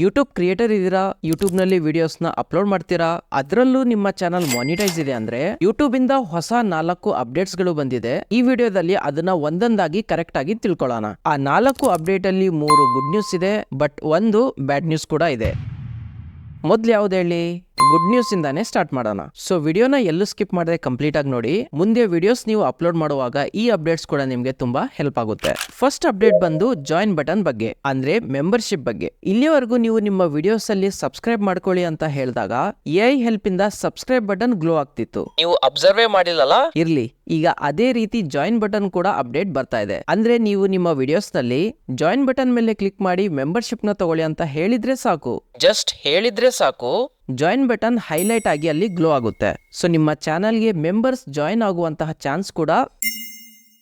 YouTube creator ಇದ್ದೀರಾ? ಯೂಟ್ಯೂಬ್ನಲ್ಲಿ ವಿಡಿಯೋಸ್ನ upload ಮಾಡ್ತೀರಾ? ಅದರಲ್ಲೂ ನಿಮ್ಮ ಚಾನಲ್ ಮಾನಿಟೈಸ್ ಇದೆ ಅಂದ್ರೆ ಯೂಟ್ಯೂಬ್ ಇಂದ ಹೊಸ ನಾಲ್ಕು ಅಪ್ಡೇಟ್ಸ್ಗಳು ಬಂದಿದೆ. ಈ ವಿಡಿಯೋದಲ್ಲಿ ಅದನ್ನ ಒಂದೊಂದಾಗಿ ಕರೆಕ್ಟ್ ಆಗಿ ತಿಳ್ಕೊಳ್ಳೋಣ. ಆ ನಾಲ್ಕು ಅಪ್ಡೇಟ್ ಅಲ್ಲಿ ಮೂರು ಗುಡ್ ನ್ಯೂಸ್ ಇದೆ ಬಟ್ ಒಂದು ಬ್ಯಾಡ್ ನ್ಯೂಸ್ ಕೂಡ ಇದೆ. ಮೊದ್ಲು ಯಾವ್ದು ಹೇಳಿ? ಗುಡ್ ನ್ಯೂಸ್ ಇಂದಾನೆ ಸ್ಟಾರ್ಟ್ ಮಾಡೋಣ. ಸೊ ವಿಡಿಯೋನ ಎಲ್ಲೂ ಸ್ಕಿಪ್ ಮಾಡದೆ ಕಂಪ್ಲೀಟ್ ಆಗಿ ನೋಡಿ. ಮುಂದೆ ವಿಡಿಯೋಸ್ ನೀವು ಅಪ್ಲೋಡ್ ಮಾಡುವಾಗ ಈ ಅಪ್ಡೇಟ್ಸ್ ಕೂಡ ನಿಮ್ಗೆ ತುಂಬಾ ಹೆಲ್ಪ್ ಆಗುತ್ತೆ. ಫಸ್ಟ್ ಅಪ್ಡೇಟ್ ಬಂದು ಜಾಯಿನ್ ಬಟನ್ ಬಗ್ಗೆ ಅಂದ್ರೆ ಮೆಂಬರ್ಶಿಪ್ ಬಗ್ಗೆ. ಇಲ್ಲಿವರೆಗೂ ನೀವು ನಿಮ್ಮ ವಿಡಿಯೋಸ್ ಅಲ್ಲಿ ಸಬ್ಸ್ಕ್ರೈಬ್ ಮಾಡ್ಕೊಳ್ಳಿ ಅಂತ ಹೇಳಿದಾಗ ಎ ಐ ಹೆಲ್ಪ್ ಇಂದ ಸಬ್ಸ್ಕ್ರೈಬ್ ಬಟನ್ ಗ್ಲೋ ಆಗ್ತಿತ್ತು. ನೀವು ಅಬ್ಸರ್ವೇ ಮಾಡಿಲ್ಲಲ್ಲ? ಇರ್ಲಿ ಈಗ ಅದೇ ರೀತಿ ಜಾಯಿನ್ ಬಟನ್ ಕೂಡ ಅಪ್ಡೇಟ್ ಬರ್ತಾ ಇದೆ. ಅಂದ್ರೆ ನೀವು ನಿಮ್ಮ ವಿಡಿಯೋಸ್ನಲ್ಲಿ ಜಾಯಿನ್ ಬಟನ್ ಮೇಲೆ ಕ್ಲಿಕ್ ಮಾಡಿ ಮೆಂಬರ್ಶಿಪ್ನ ತಗೊಳ್ಳಿ ಅಂತ ಹೇಳಿದ್ರೆ ಸಾಕು. ಜಸ್ಟ್ ಹೇಳಿದ್ರೆ ಸಾಕು. ಜಾಯಿನ್ ಬಟನ್ ಹೈಲೈಟ್ ಆಗಿ ಅಲ್ಲಿ ಗ್ಲೋ ಆಗುತ್ತೆ. ಸೊ ನಿಮ್ಮ ಚಾನಲ್ಗೆ ಮೆಂಬರ್ಸ್ ಜಾಯಿನ್ ಆಗುವಂತಹ ಚಾನ್ಸ್ ಕೂಡ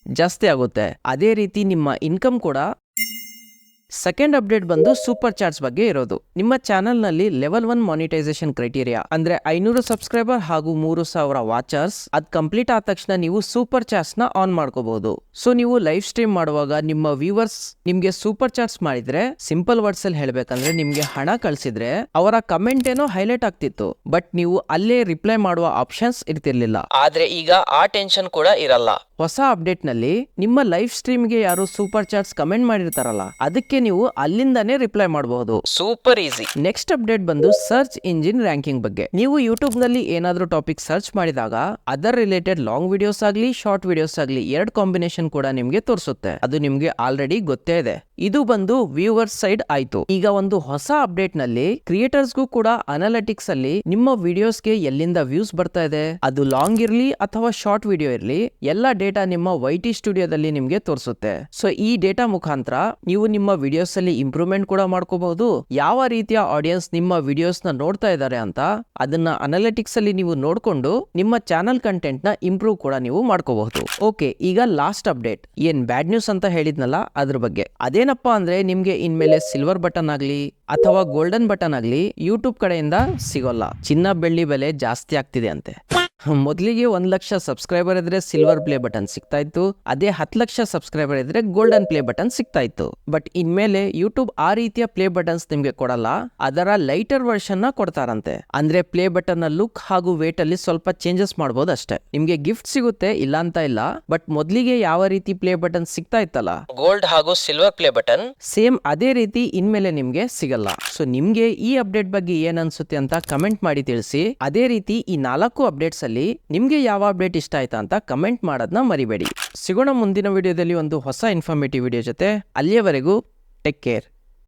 ಜಾಸ್ತಿ ಆಗುತ್ತೆ. ಅದೇ ರೀತಿ ನಿಮ್ಮ ಇನ್ಕಮ್ ಕೂಡ ಸೆಕೆಂಡ್ ಅಪ್ಡೇಟ್ ಬಂದು ಸೂಪರ್ ಚಾಟ್ಸ್ ಬಗ್ಗೆ ಇರೋದು. ನಿಮ್ಮ ಚಾನೆಲ್ನಲ್ಲಿ ಲೆವೆಲ್ ಒನ್ ಮಾನಿಟೈಸೇಷನ್ ಕ್ರೈಟೀರಿಯಾ ಅಂದ್ರೆ ಐನೂರು ಸಬ್ಸ್ಕ್ರೈಬರ್ ಹಾಗೂ ಮೂರು ಸಾವಿರ ವಾಚರ್ಸ್ ಅದ್ ಕಂಪ್ಲೀಟ್ ಆದ ತಕ್ಷಣ ನೀವು ಸೂಪರ್ ಚಾಟ್ಸ್ನ ಆನ್ ಮಾಡ್ಕೋಬಹುದು ಸೊ ನೀವು ಲೈವ್ ಸ್ಟ್ರೀಮ್ ಮಾಡುವಾಗ ನಿಮ್ಮ ವ್ಯೂವರ್ಸ್ ನಿಮ್ಗೆ ಸೂಪರ್ ಚಾಟ್ಸ್ ಮಾಡಿದ್ರೆ ಸಿಂಪಲ್ ವರ್ಡ್ಸ್ ಅಲ್ಲಿ ಹೇಳ್ಬೇಕಂದ್ರೆ ನಿಮ್ಗೆ ಹಣ ಕಳ್ಸಿದ್ರೆ ಅವರ ಕಮೆಂಟ್ ಏನೋ ಹೈಲೈಟ್ ಆಗ್ತಿತ್ತು ಬಟ್ ನೀವು ಅಲ್ಲೇ ರಿಪ್ಲೈ ಮಾಡುವ ಆಪ್ಷನ್ಸ್ ಇರ್ತಿರ್ಲಿಲ್ಲ. ಆದ್ರೆ ಈಗ ಆ ಟೆನ್ಷನ್ ಕೂಡ ಇರಲ್ಲ. ಹೊಸ ಅಪ್ಡೇಟ್ನಲ್ಲಿ ನಿಮ್ಮ ಲೈವ್ ಸ್ಟ್ರೀಮ್ಗೆ ಯಾರು ಸೂಪರ್ ಚಾಟ್ಸ್ ಕಮೆಂಟ್ ಮಾಡಿರ್ತಾರಲ್ಲ ಅದಕ್ಕೆ ನೀವು ಅಲ್ಲಿಂದಾನೇ ರಿಪ್ಲೈ ಮಾಡಬಹುದು. ಸೂಪರ್ ಈಸಿ ನೆಕ್ಸ್ಟ್ ಅಪ್ಡೇಟ್ ಬಂದು ಸರ್ಚ್ ಇಂಜಿನ್ ರ್ಯಾಂಕಿಂಗ್ ಬಗ್ಗೆ. ನೀವು ಯೂಟ್ಯೂಬ್ನಲ್ಲಿ ಏನಾದ್ರೂ ಟಾಪಿಕ್ ಸರ್ಚ್ ಮಾಡಿದಾಗ ಅದರ್ ರಿಲೇಟೆಡ್ ಲಾಂಗ್ ವಿಡಿಯೋಸ್ ಆಗ್ಲಿ ಶಾರ್ಟ್ ವಿಡಿಯೋಸ್ ಆಗ್ಲಿ ಎರಡು ಕಾಂಬಿನೇಷನ್ ಕೂಡ ನಿಮಗೆ ತೋರಿಸುತ್ತೆ. ಅದು ನಿಮಗೆ ಆಲ್ರೆಡಿ ಗೊತ್ತೇ ಇದೆ. ಇದು ಬಂದು ವ್ಯೂವರ್ಸ್ ಸೈಡ್ ಆಯ್ತು. ಈಗ ಒಂದು ಹೊಸ ಅಪ್ಡೇಟ್ನಲ್ಲಿ ಕ್ರಿಯೇಟರ್ಸ್ಗೂ ಕೂಡ ಅನಾಲಿಟಿಕ್ಸ್ ಅಲ್ಲಿ ನಿಮ್ಮ ವಿಡಿಯೋಸ್ಗೆ ಎಲ್ಲಿಂದ ವ್ಯೂಸ್ ಬರ್ತಾ ಇದೆ? ಅದು ಲಾಂಗ್ ಇರ್ಲಿ ಅಥವಾ ಶಾರ್ಟ್ ವಿಡಿಯೋ ಇರ್ಲಿ ಎಲ್ಲ ಡೇಟಾ ನಿಮ್ಮ ವೈಟಿ ಸ್ಟುಡಿಯೋದಲ್ಲಿ ನಿಮಗೆ ತೋರಿಸುತ್ತೆ. ಸೊ ಈ ಡೇಟಾ ಮುಖಾಂತರ ನೀವು ನಿಮ್ಮ ವಿಡಿಯೋಸ್ ಅಲ್ಲಿ ಇಂಪ್ರೂವ್ಮೆಂಟ್ ಕೂಡ ಮಾಡ್ಕೋಬಹುದು. ಯಾವ ರೀತಿಯ ಆಡಿಯನ್ಸ್ ನಿಮ್ಮ ವಿಡಿಯೋಸ್ನ ನೋಡ್ತಾ ಇದ್ದಾರೆ ಅಂತ ಅದನ್ನ ಅನಾಲಿಟಿಕ್ಸ್ ಅಲ್ಲಿ ನೀವು ನೋಡ್ಕೊಂಡು ನಿಮ್ಮ ಚಾನಲ್ ಕಂಟೆಂಟ್ನ ಇಂಪ್ರೂವ್ ಕೂಡ ನೀವು ಮಾಡ್ಕೋಬಹುದು. ಓಕೆ ಈಗ ಲಾಸ್ಟ್ ಅಪ್ಡೇಟ್ ಏನ್ ಬ್ಯಾಡ್ ನ್ಯೂಸ್ ಅಂತ ಹೇಳಿದ್ನಲ್ಲ, ಅದ್ರ ಬಗ್ಗೆ. ಅದೇನಪ್ಪಾ ಅಂದ್ರೆ ನಿಮ್ಗೆ ಇನ್ಮೇಲೆ ಸಿಲ್ವರ್ ಬಟನ್ ಆಗ್ಲಿ ಅಥವಾ ಗೋಲ್ಡನ್ ಬಟನ್ ಆಗ್ಲಿ ಯೂಟ್ಯೂಬ್ ಕಡೆಯಿಂದ ಸಿಗೋಲ್ಲ. ಚಿನ್ನ ಬೆಳ್ಳಿ ಬೆಲೆ ಜಾಸ್ತಿ ಆಗ್ತಿದೆ ಅಂತೆ. ಮೊದಲಿಗೆ ಒಂದ್ ಲಕ್ಷ ಸಬ್ಸ್ಕ್ರೈಬರ್ ಇದ್ರೆ ಸಿಲ್ವರ್ ಪ್ಲೇ ಬಟನ್ ಸಿಗ್ತಾ ಇತ್ತು. ಅದೇ ಹತ್ತು ಲಕ್ಷ ಸಬ್ಸ್ಕ್ರೈಬರ್ ಇದ್ರೆ ಗೋಲ್ಡನ್ ಪ್ಲೇ ಬಟನ್ ಸಿಗ್ತಾ ಇತ್ತು. ಬಟ್ ಇನ್ಮೇಲೆ ಯೂಟ್ಯೂಬ್ ಆ ರೀತಿಯ ಪ್ಲೇ ಬಟನ್ಸ್ ನಿಮ್ಗೆ ಕೊಡಲ್ಲ. ಅದರ ಲೈಟರ್ ವರ್ಷನ್ನ ಕೊಡ್ತಾರಂತೆ. ಅಂದ್ರೆ ಪ್ಲೇ ಬಟನ್ನ ಲುಕ್ ಹಾಗೂ ವೇಟ್ ಅಲ್ಲಿ ಸ್ವಲ್ಪ ಚೇಂಜಸ್ ಮಾಡಬಹುದು ಅಷ್ಟೇ. ನಿಮ್ಗೆ ಗಿಫ್ಟ್ ಸಿಗುತ್ತೆ ಇಲ್ಲ ಅಂತ ಇಲ್ಲ. ಬಟ್ ಮೊದಲಿಗೆ ಯಾವ ರೀತಿ ಪ್ಲೇ ಬಟನ್ ಸಿಗ್ತಾ ಇತ್ತಲ್ಲ ಗೋಲ್ಡ್ ಹಾಗೂ ಸಿಲ್ವರ್ ಪ್ಲೇ ಬಟನ್ ಸೇಮ್ ಅದೇ ರೀತಿ ಇನ್ಮೇಲೆ ನಿಮ್ಗೆ ಸಿಗಲ್ಲ. ಸೊ ನಿಮ್ಗೆ ಈ ಅಪ್ಡೇಟ್ ಬಗ್ಗೆ ಏನ್ ಅಂತ ಕಮೆಂಟ್ ಮಾಡಿ ತಿಳಿಸಿ. ಅದೇ ರೀತಿ ಈ ನಾಲ್ಕು ಅಪ್ಡೇಟ್ಸ್ ಅಲ್ಲಿ ನಿಮಗೆ ಯಾವ ಅಪ್ಡೇಟ್ ಇಷ್ಟ ಆಯ್ತಾ ಅಂತ ಕಮೆಂಟ್ ಮಾಡೋದನ್ನ ಮರಿಬೇಡಿ. ಸಿಗೋಣ ಮುಂದಿನ ವಿಡಿಯೋದಲ್ಲಿ ಒಂದು ಹೊಸ ಇನ್ಫಾರ್ಮೇಟಿವ್ ವಿಡಿಯೋ ಜೊತೆ. ಅಲ್ಲಿಯವರೆಗೂ ಟೇಕ್ ಕೇರ್.